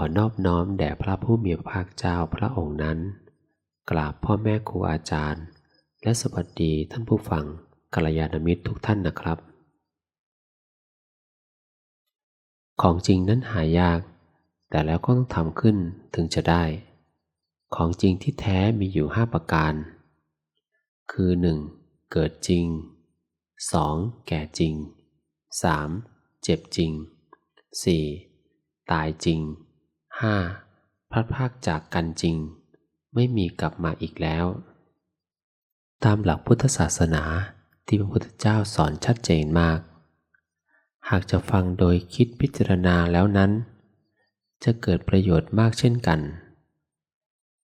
อนอบน้อมแด่พระผู้มีพระภาคเจ้าพระองค์นั้น กราบพ่อแม่ครูอาจารย์ และสวัสดีท่านผู้ฟังกัลยาณมิตรทุกท่านนะครับ ของจริงนั้นหายาก แต่แล้วก็ต้องทำขึ้นถึงจะได้ ของจริงที่แท้มีอยู่ห้าประการ คือ 1. เกิดจริง 2. แก่จริง 3. เจ็บจริง 4. ตายจริง 5. พลัดพากจากกันจริง ไม่มีกลับมาอีกแล้ว ตามหลักพุทธศาสนาที่พระพุทธเจ้าสอนชัดเจนมาก หากจะฟังโดยคิดพิจารณาแล้วนั้น จะเกิดประโยชน์มากเช่นกัน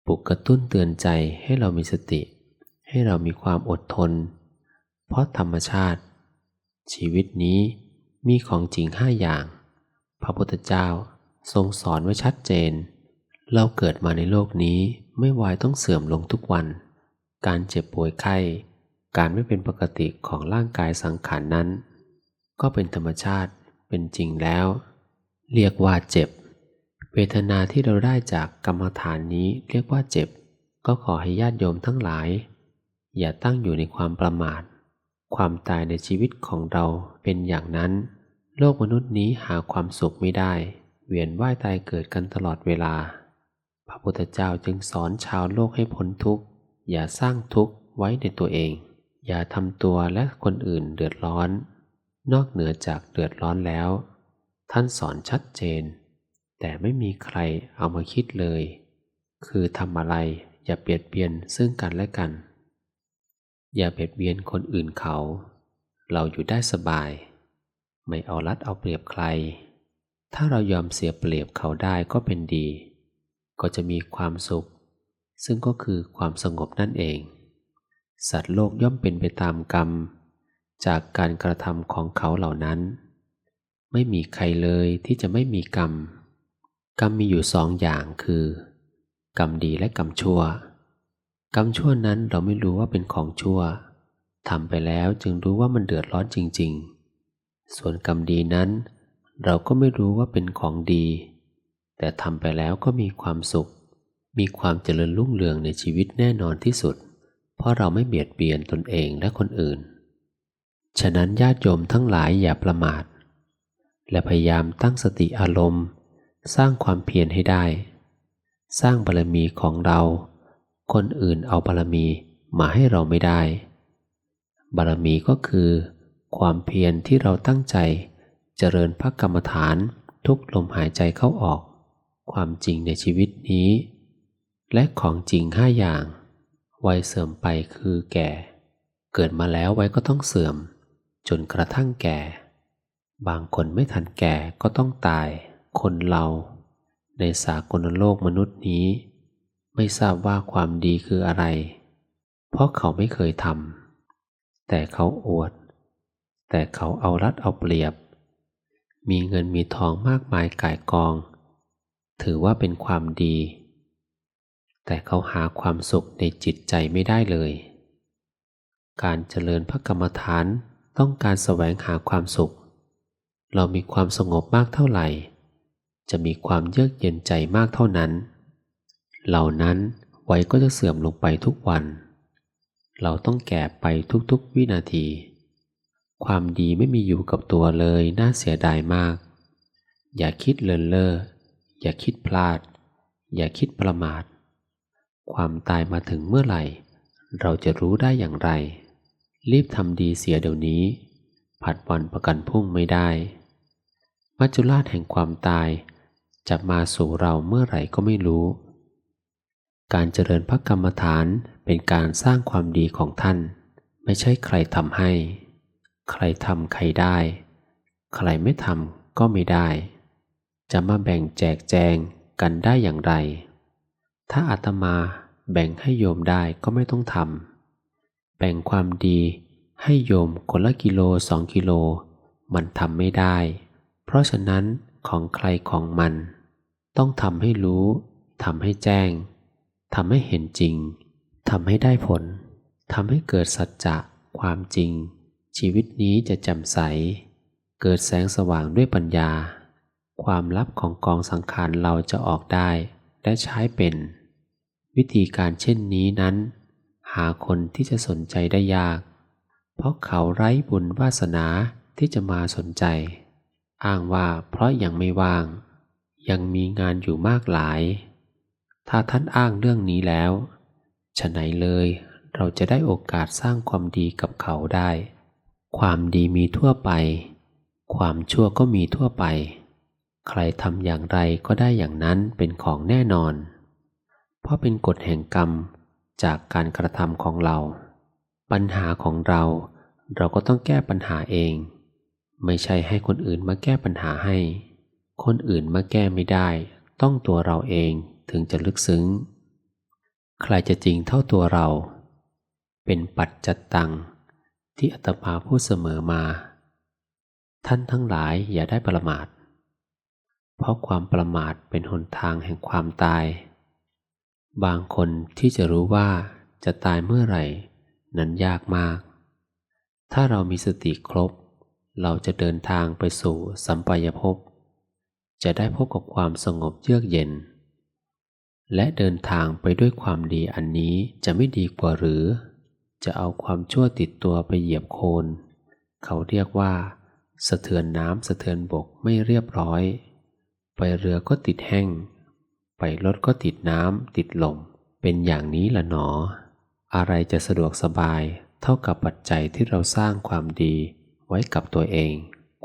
ปลุกกระตุ้นเตือนใจให้เรามีสติ ให้เรามีความอดทน เพราะธรรมชาติ ชีวิตนี้มีของจริงห้าอย่าง พระพุทธเจ้า ทรงสอนไว้ชัดเจน เราเกิดมาในโลกนี้ไม่วายต้องเสื่อมลงทุกวัน การเจ็บป่วยไข้ การไม่เป็นปกติของร่างกายสังขารนนั้น ก็เป็นธรรมชาติเป็นจริงแล้ว เรียกว่าเจ็บ เวทนาที่เราได้จากกรรมฐานนี้เรียกว่าเจ็บ ก็ขอให้ญาติโยมทั้งหลาย อย่าตั้งอยู่ในความประมาท ความตายในชีวิตของเราเป็นอย่างนั้น โลกมนุษย์นี้หาความสุขไม่ได้ เวียนว่ายตายเกิดกันตลอดเวลา พระพุทธเจ้าจึงสอนชาวโลกให้พ้นทุกข์ อย่าสร้างทุกข์ไว้ในตัวเอง อย่าทำตัวและคนอื่นเดือดร้อน นอกเหนือจากเดือดร้อนแล้ว ท่านสอนชัดเจน แต่ไม่มีใครเอามาคิดเลย คือทำอะไรอย่าเบียดเบียนซึ่งกันและกัน อย่าเบียดเบียนคนอื่นเขา เราอยู่ได้สบาย ไม่เอารัดเอาเปรียบใคร ถ้าเรายอมเสียเปรียบเขาได้ก็เป็นดี ก็จะมีความสุข ซึ่งก็คือความสงบนั่นเอง สัตว์โลกย่อมเป็นไปตามกรรม จากการกระทำของเขาเหล่านั้น ไม่มีใครเลยที่จะไม่มีกรรม กรรมมีอยู่สองอย่างคือ กรรมดีและกรรมชั่ว กรรมชั่วนั้นเราไม่รู้ว่าเป็นของชั่วทำไปแล้วจึงรู้ว่ามันเดือดร้อนจริง ๆ ส่วนกรรมดีนั้น เราก็ไม่รู้ว่าเป็นของดี แต่ทำไปแล้วก็มีความสุข มีความเจริญรุ่งเรืองในชีวิตแน่นอนที่สุด เพราะเราไม่เบียดเบียนตนเองและคนอื่น ฉะนั้นญาติโยมทั้งหลายอย่าประมาท และพยายามตั้งสติอารมณ์ สร้างความเพียรให้ได้ สร้างบารมีของเรา คนอื่นเอาบารมีมาให้เราไม่ได้ บารมีก็คือ ความเพียรที่เราตั้งใจ เจริญพระกรรมฐานทุกลมหายใจเข้าออก ความจริงในชีวิตนี้ และของจริงห้าอย่าง วัยเสื่อมไปคือแก่ เกิดมาแล้วไว้ก็ต้องเสื่อม จนกระทั่งแก่ บางคนไม่ทันแก่ก็ต้องตาย คนเรา ในสากลโลกมนุษย์นี้ ไม่ทราบว่าความดีคืออะไร เพราะเขาไม่เคยทำแต่เขาอวด แต่เขาเอารัดเอาเปรียบ มีเงินมีทองมากมายก่ายกอง ถือว่าเป็นความดี แต่เขาหาความสุขในจิตใจไม่ได้เลย การเจริญพระกรรมฐานต้องการแสวงหาความสุข เรามีความสงบมากเท่าไหร่ จะมีความเยือกเย็นใจมากเท่านั้น เหล่านั้นไว้ก็จะเสื่อมลงไปทุกวัน เราต้องแก่ไปทุกๆวินาที ความดีไม่มีอยู่กับตัวเลยน่าเสียดายมาก อย่าคิดเลินเล่ออย่าคิดพลาด อย่าคิดประมาท ความตายมาถึงเมื่อไหร่ เราจะรู้ได้อย่างไร รีบทำดีเสียเดี๋ยวนี้ ผัดวันประกันพรุ่งไม่ได้ มัจจุราชแห่งความตายจะมาสู่เราเมื่อไหร่ก็ไม่รู้ การเจริญพระกรรมฐานเป็นการสร้างความดีของท่าน ไม่ใช่ใครทำให้ ใครทำใครได้ ใครไม่ทำก็ไม่ได้ จะมาแบ่งแจกแจงกันได้อย่างไร ถ้าอาตมาแบ่งให้โยมได้ก็ไม่ต้องทำ แบ่งความดีให้โยมคนละกิโลสองกิโล มันทำไม่ได้ เพราะฉะนั้นของใครของมัน ต้องทำให้รู้ทำให้แจ้งทำให้เห็นจริงทำให้ได้ผลทำให้เกิดสัจจะความจริง ชีวิตนี้จะแจ่มใส เกิดแสงสว่างด้วยปัญญา ความลับของกองสังขารเราจะออกได้และใช้เป็น วิธีการเช่นนี้นั้น หาคนที่จะสนใจได้ยาก เพราะเขาไร้บุญวาสนาที่จะมาสนใจ อ้างว่าเพราะยังไม่ว่าง ยังมีงานอยู่มากหลาย ถ้าท่านอ้างเรื่องนี้แล้วฉะไหนเลยเราจะได้โอกาสสร้างความดีกับเขาได้ ความดีมีทั่วไป ความชั่วก็มีทั่วไป ใครทำอย่างไรก็ได้อย่างนั้นเป็นของแน่นอน เพราะเป็นกฎแห่งกรรมจากการกระทำของเรา ปัญหาของเรา เราก็ต้องแก้ปัญหาเอง ไม่ใช่ให้คนอื่นมาแก้ปัญหาให้ คนอื่นมาแก้ไม่ได้ ต้องตัวเราเองถึงจะลึกซึ้ง ใครจะจริงเท่าตัวเรา เป็นปัจจัตตัง ที่อัตมาพูดเสมอมา ท่านทั้งหลายอย่าได้ประมาท เพราะความประมาทเป็นหนทางแห่งความตาย บางคนที่จะรู้ว่าจะตายเมื่อไหร่ นั้นยากมาก ถ้าเรามีสติครบ เราจะเดินทางไปสู่สัมปายภพ จะได้พบกับความสงบเยือกเย็น และเดินทางไปด้วยความดีอันนี้จะไม่ดีกว่าหรือ จะเอาความชั่วติดตัวไปเหยียบโคลนเขาเรียกว่า สะเทือนน้ำสะเทือนบกไม่เรียบร้อย ไปเรือก็ติดแห้ง ไปรถก็ติดน้ำติดลม เป็นอย่างนี้ละหนอ อะไรจะสะดวกสบายเท่ากับปัจจัยที่เราสร้างความดีไว้กับตัวเอง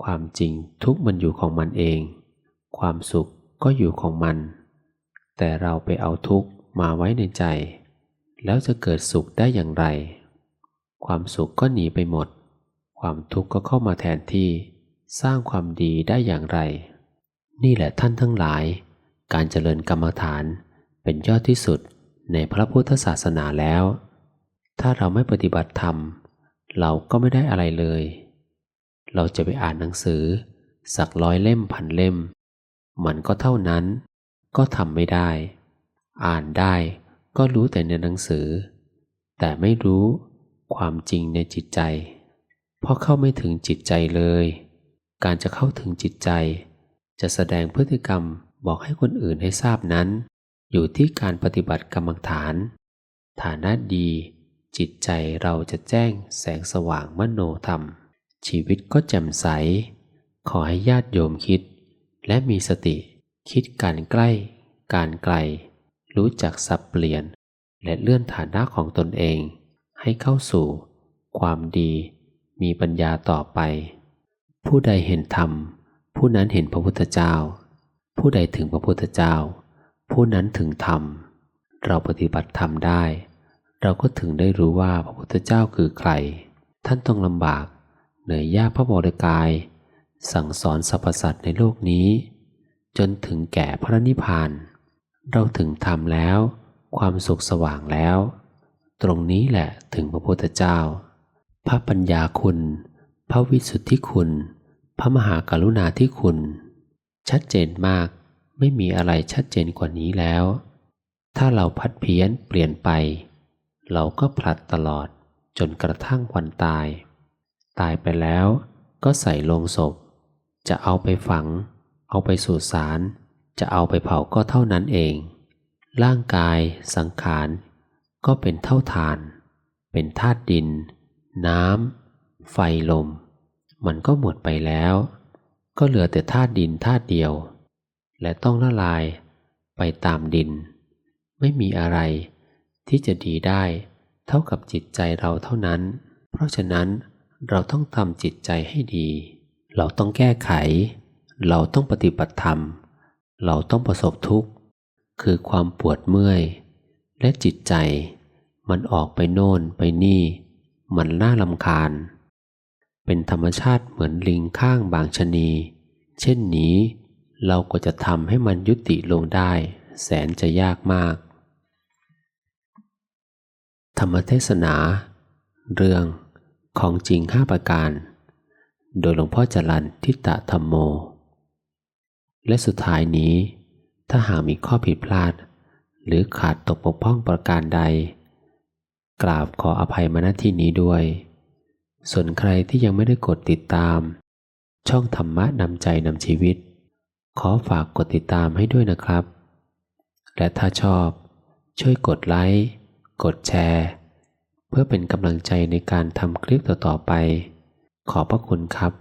ความจริงทุกมันอยู่ของมันเอง ความสุขก็อยู่ของมัน แต่เราไปเอาทุกมาไว้ในใจ แล้วจะเกิดสุขได้อย่างไร ความสุขก็หนีไปหมด ความทุกข์ก็เข้ามาแทนที่ สร้างความดีได้อย่างไร นี่แหละท่านทั้งหลาย การเจริญกรรมฐานเป็นยอดที่สุดในพระพุทธศาสนาแล้ว ถ้าเราไม่ปฏิบัติธรรม เราก็ไม่ได้อะไรเลย เราจะไปอ่านหนังสือ สักร้อยเล่มพันเล่ม มันก็เท่านั้น ก็ทำไม่ได้ อ่านได้ก็รู้แต่ในหนังสือ แต่ไม่รู้ ความจริงในจิตใจเพราะเข้าไม่ถึงจิตใจเลย การจะเข้าถึงจิตใจ จะแสดงพฤติกรรมบอกให้คนอื่นให้ทราบนั้น อยู่ที่การปฏิบัติกรรมฐาน ฐานะดี จิตใจเราจะแจ้งแสงสว่างมโนธรรม ชีวิตก็แจ่มใส ขอให้ญาติโยมคิด และมีสติคิดการใกล้ การไกล รู้จักสับเปลี่ยน และเลื่อนฐานะของตนเอง ให้เข้าสู่ ความดี มีปัญญาต่อไป ผู้ใดเห็นธรรม ผู้นั้นเห็นพระพุทธเจ้า ผู้ใดถึงพระพุทธเจ้า ผู้นั้นถึงธรรม เราปฏิบัติธรรมได้ เราก็ถึงได้รู้ว่าพระพุทธเจ้าคือใคร ท่านต้องลำบาก เหนื่อยยากพระบรกาย สั่งสอนสรรพสัตว์ในโลกนี้ จนถึงแก่พระนิพพาน เราถึงธรรมแล้ว ความสุขสว่างแล้ว ตรงนี้แหละถึงพระพุทธเจ้า พระปัญญาคุณ พระวิสุทธิคุณ พระมหากรุณาธิคุณ ชัดเจนมาก ไม่มีอะไรชัดเจนกว่านี้แล้ว ถ้าเราพัดเพี้ยนเปลี่ยนไป เราก็ผลัดตลอดจนกระทั่งวันตาย ตายไปแล้วก็ใส่ลงศพ จะเอาไปฝัง เอาไปสู่สาร จะเอาไปเผาก็เท่านั้นเอง ร่างกาย สังขาร ก็เป็นเท่าฐาน เป็นธาตุดิน น้ำ ไฟลม มันก็หมดไปแล้ว ก็เหลือแต่ธาตุดินธาตุเดียว และต้องละลายไปตามดิน ไม่มีอะไรที่จะดีได้ เท่ากับจิตใจเราเท่านั้น เพราะฉะนั้นเราต้องทำจิตใจให้ดี เราต้องแก้ไข เราต้องปฏิบัติธรรม เราต้องประสบทุกข์ คือความปวดเมื่อย และจิตใจ มันออกไปโน่นไปนี่ มันน่าลำคาญ เป็นธรรมชาติเหมือนลิงข้างบางชนี เช่นนี้ เราก็จะทำให้มันยุติลงได้ แสนจะยากมาก ธรรมเทศนา เรื่องของจริงห้าประการ โดยหลวงพ่อจรันทิตตธรรมโม และสุดท้ายนี้ ถ้าหากมีข้อผิดพลาด หรือขาดตกบกพร่องประการใด กราบขออภัยมาณที่นี้ด้วย ส่วนใครที่ยังไม่ได้กดติดตาม ช่องธรรมะนำใจนำชีวิต ขอฝากกดติดตามให้ด้วยนะครับ และถ้าชอบ ช่วยกดไลค์กดแชร์ เพื่อเป็นกำลังใจในการทำคลิปต่อๆไป ขอบพระคุณครับ